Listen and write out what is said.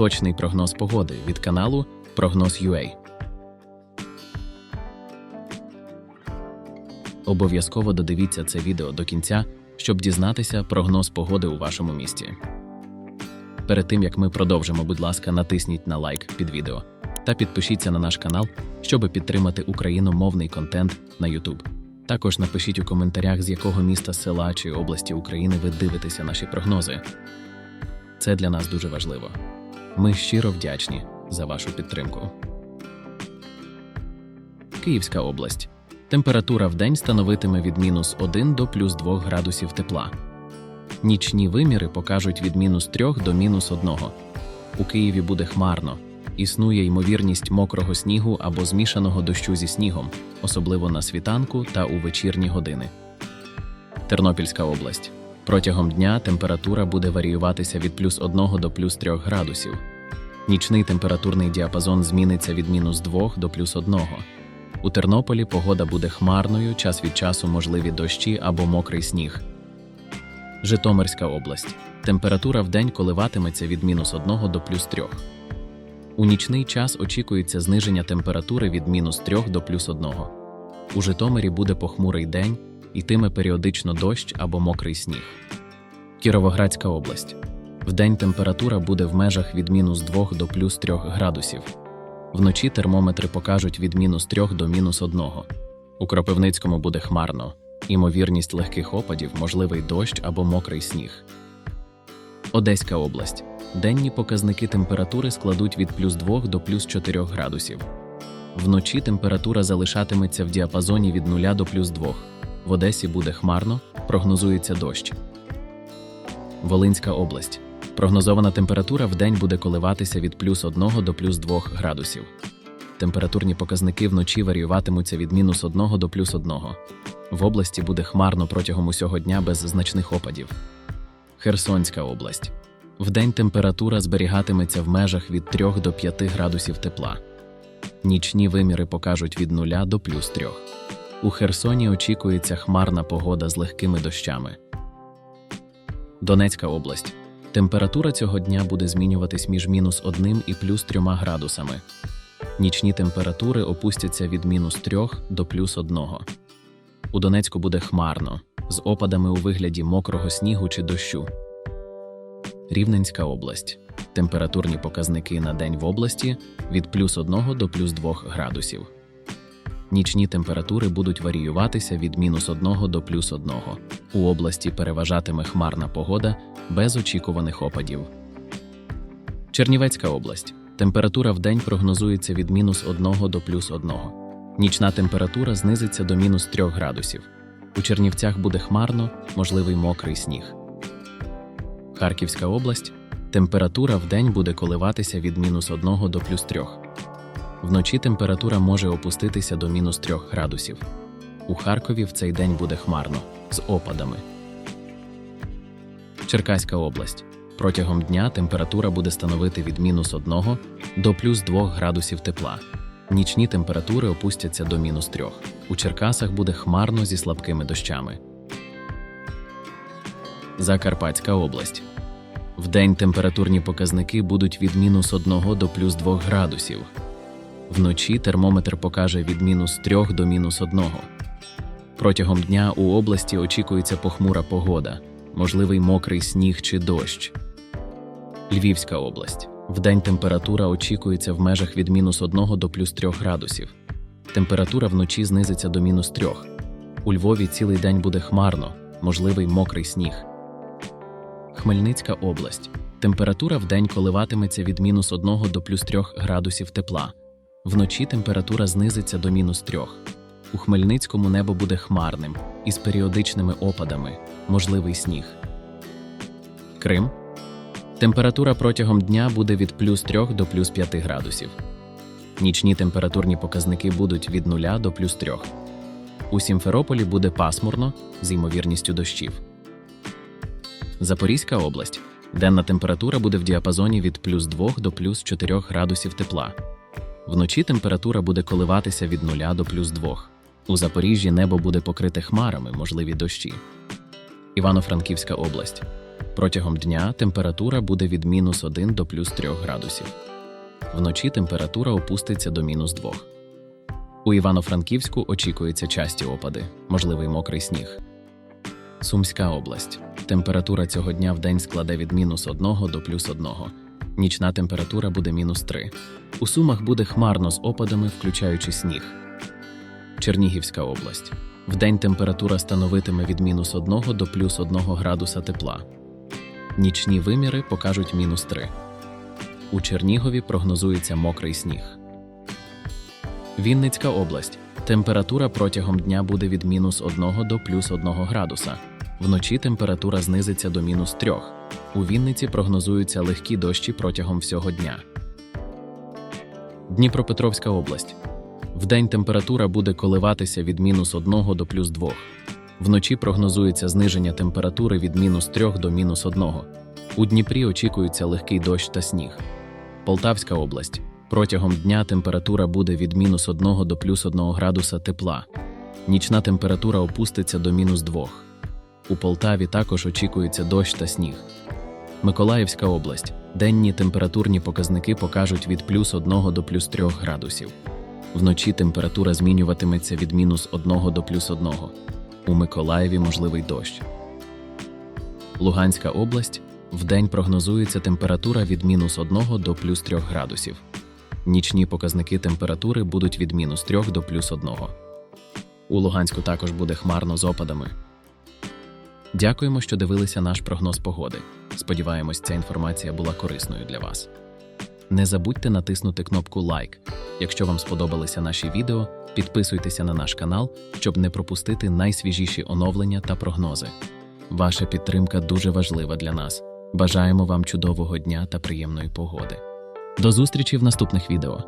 Точний прогноз погоди від каналу Прогноз.ua. Обов'язково додивіться це відео до кінця, щоб дізнатися прогноз погоди у вашому місті. Перед тим як ми продовжимо, будь ласка, натисніть на лайк під відео та підпишіться на наш канал, щоб підтримати україномовний контент на YouTube. Також напишіть у коментарях, з якого міста, села чи області України ви дивитеся наші прогнози. Це для нас дуже важливо. Ми щиро вдячні за вашу підтримку. Київська область. Температура в день становитиме від мінус 1 до плюс 2 градусів тепла. Нічні виміри покажуть від мінус 3 до мінус 1. У Києві буде хмарно. Існує ймовірність мокрого снігу або змішаного дощу зі снігом, особливо на світанку та у вечірні години. Тернопільська область. Протягом дня температура буде варіюватися від плюс 1 до плюс 3 градусів. Нічний температурний діапазон зміниться від мінус 2 до плюс 1. У Тернополі погода буде хмарною, час від часу можливі дощі або мокрий сніг. Житомирська область. Температура в день коливатиметься від мінус 1 до плюс 3. У нічний час очікується зниження температури від мінус 3 до плюс 1. У Житомирі буде похмурий день, йтиме періодично дощ або мокрий сніг. Кіровоградська область. Вдень температура буде в межах від мінус 2 до плюс 3 градусів. Вночі термометри покажуть від мінус 3 до мінус 1. У Кропивницькому буде хмарно. Імовірність легких опадів, можливий дощ або мокрий сніг. Одеська область. Денні показники температури складуть від плюс 2 до плюс 4 градусів. Вночі температура залишатиметься в діапазоні від 0 до плюс 2. В Одесі буде хмарно, прогнозується дощ. Волинська область. Прогнозована температура в день буде коливатися від плюс 1 до плюс 2 градусів. Температурні показники вночі варіюватимуться від мінус 1 до плюс 1. В області буде хмарно протягом усього дня без значних опадів. Херсонська область. Вдень температура зберігатиметься в межах від 3 до 5 градусів тепла. Нічні виміри покажуть від 0 до плюс 3. У Херсоні очікується хмарна погода з легкими дощами. Донецька область. Температура цього дня буде змінюватись між мінус 1 і плюс 3 градусами. Нічні температури опустяться від мінус 3 до плюс 1. У Донецьку буде хмарно, з опадами у вигляді мокрого снігу чи дощу. Рівненська область. Температурні показники на день в області від плюс 1 до плюс 2 градусів. Нічні температури будуть варіюватися від мінус 1 до плюс 1. У області переважатиме хмарна погода без очікуваних опадів. Чернівецька область. Температура в день прогнозується від мінус 1 до плюс 1. Нічна температура знизиться до мінус 3 градусів. У Чернівцях буде хмарно, можливий мокрий сніг. Харківська область. Температура в день буде коливатися від мінус 1 до плюс 3. Вночі температура може опуститися до мінус 3 градусів. У Харкові в цей день буде хмарно з опадами. Черкаська область. Протягом дня температура буде становити від мінус 1 до плюс 2 градусів тепла. Нічні температури опустяться до мінус 3. У Черкасах буде хмарно зі слабкими дощами. Закарпатська область. Вдень температурні показники будуть від мінус 1 до плюс 2 градусів. Вночі термометр покаже від мінус 3 до мінус 1. Протягом дня у області очікується похмура погода, можливий мокрий сніг чи дощ. Львівська область. Вдень температура очікується в межах від мінус 1 до плюс 3 градусів. Температура вночі знизиться до мінус 3. У Львові цілий день буде хмарно, можливий мокрий сніг. Хмельницька область. Температура вдень коливатиметься від мінус 1 до плюс 3 градусів тепла. Вночі температура знизиться до мінус 3. У Хмельницькому небо буде хмарним із періодичними опадами, можливий сніг. Крим. Температура протягом дня буде від плюс 3 до плюс 5 градусів. Нічні температурні показники будуть від 0 до плюс 3. У Сімферополі буде пасмурно з ймовірністю дощів. Запорізька область. Денна температура буде в діапазоні від плюс 2 до плюс 4 градусів тепла. Вночі температура буде коливатися від 0 до плюс 2. У Запоріжжі небо буде покрите хмарами, можливі дощі. Івано-Франківська область. Протягом дня температура буде від мінус 1 до плюс 3 градусів. Вночі температура опуститься до мінус 2. У Івано-Франківську очікуються часті опади, можливий мокрий сніг. Сумська область. Температура цього дня в день складе від мінус 1 до плюс 1. Нічна температура буде мінус 3. У Сумах буде хмарно з опадами, включаючи сніг. Чернігівська область. Вдень температура становитиме від мінус 1 до плюс 1 градуса тепла. Нічні виміри покажуть мінус 3. У Чернігові прогнозується мокрий сніг. Вінницька область. Температура протягом дня буде від мінус 1 до плюс 1 градуса. Вночі температура знизиться до мінус 3. У Вінниці прогнозуються легкі дощі протягом всього дня. Дніпропетровська область. Вдень температура буде коливатися від мінус 1 до плюс 2. Вночі прогнозується зниження температури від мінус 3 до мінус 1. У Дніпрі очікується легкий дощ та сніг. Полтавська область. Протягом дня температура буде від мінус 1 до плюс 1 градуса тепла. Нічна температура опуститься до мінус 2. У Полтаві також очікується дощ та сніг. Миколаївська область. Денні температурні показники покажуть від плюс 1 до плюс 3 градусів. Вночі температура змінюватиметься від мінус 1 до плюс 1. У Миколаєві можливий дощ. Луганська область. Вдень прогнозується температура від мінус 1 до плюс 3 градусів. Нічні показники температури будуть від мінус 3 до плюс 1. У Луганську також буде хмарно з опадами. Дякуємо, що дивилися наш прогноз погоди. Сподіваємось, ця інформація була корисною для вас. Не забудьте натиснути кнопку лайк. Якщо вам сподобалися наші відео, підписуйтеся на наш канал, щоб не пропустити найсвіжіші оновлення та прогнози. Ваша підтримка дуже важлива для нас. Бажаємо вам чудового дня та приємної погоди. До зустрічі в наступних відео.